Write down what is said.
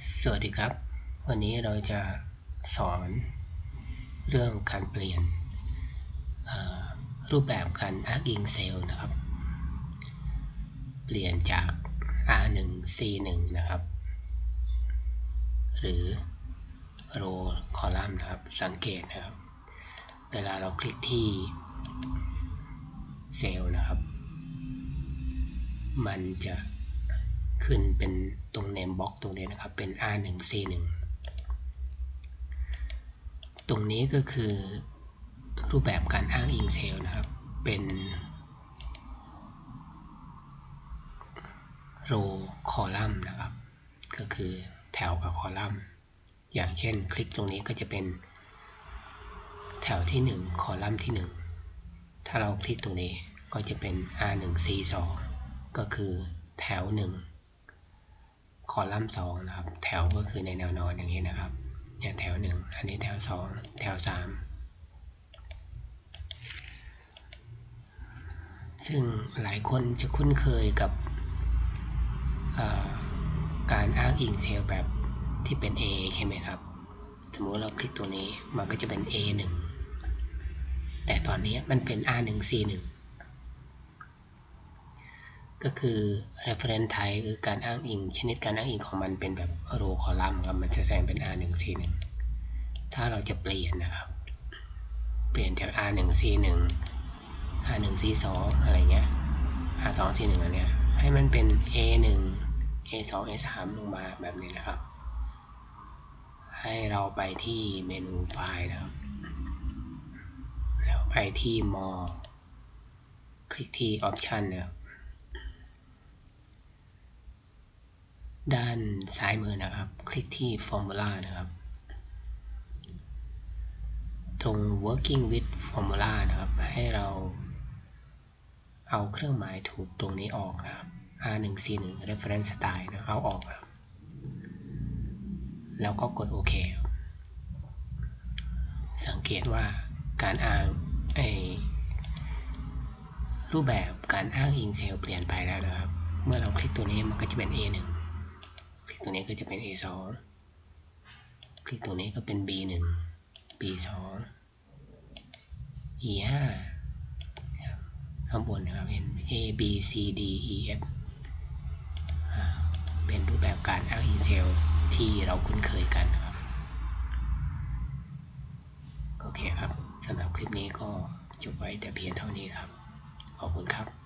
สวัสดีครับ วันนี้เราจะสอนเรื่องการเปลี่ยนรูปแบบการอ้างอิงเซลล์นะครับ เปลี่ยนจาก R1 C1 นะครับ หรือ row column นะครับ สังเกตนะครับ เวลาเราคลิกที่เซลล์นะครับ มันจะขึ้นเป็นตร 5141 ตรงนี้ก็คือรูปแบบการอ้างอิงเซลล์นะครับ เป็นโรคอลัมน์นะครับ ก็คือแถวกับคอลัมน์ อย่างเช่นคลิกตรงนี้ก็จะเป็นแถวที่ 1 คอลัมน์ที่ 1 ถ้าเราคลิกตรงนี้ก็จะเป็น R1C2 ก็คือแถว 1 คอลัมน์2นะครับ แถวก็คือในแนวนอนอย่างนี้นะครับเนี่ยแถว 1 อันนี้แถว 2 แถว 3 ซึ่งหลายคนจะคุ้นเคยกับการอ้างอิงเซลล์แบบที่เป็น A ใช่ไหมครับ สมมติเราคลิกตัวนี้มันก็จะเป็น A1 แต่ตอนนี้มันเป็น R1C1 ก็คือ reference type คือการอ้างอิง ชนิดการอ้างอิงของมันเป็นแบบ row column ครับมันจะแสดงเป็น R1C1 ถ้าเราจะเปลี่ยนนะครับ เปลี่ยนจาก R1C1 R1C2 อะไรเงี้ย R2C1 อันเนี้ยให้มันเป็น A1 A2 A3 ลงมาแบบนี้นะครับ ให้เราไปที่เมนูไฟล์นะครับ แล้วไปที่ more คลิกที่ option นะครับ ด้านซ้ายมือนะครับ คลิกที่ formula นะครับ ตรง working with formula นะครับ ให้เราเอาเครื่องหมายถูกตรงนี้ออกนะครับ R1C1 reference style นะเอาออกครับ แล้วก็กดโอเคครับสังเกตว่าการอ้างไอรูปแบบการอ้างอิงเซลล์เปลี่ยนไปแล้วนะครับ เมื่อเราคลิกตัวนี้มันก็จะเป็น A1 ตัวนี้ก็จะเป็น A2 คลิกตัวนี้ก็เป็น B1 B2 E5 ข้างบนนะครับเป็น A B C D E F เป็นรูปแบบการอ้างอิงเซลที่เราคุ้นเคยกันนะครับ โอเคครับสำหรับคลิปนี้ก็จบไว้แต่เพียงเท่านี้ครับ ขอบคุณครับ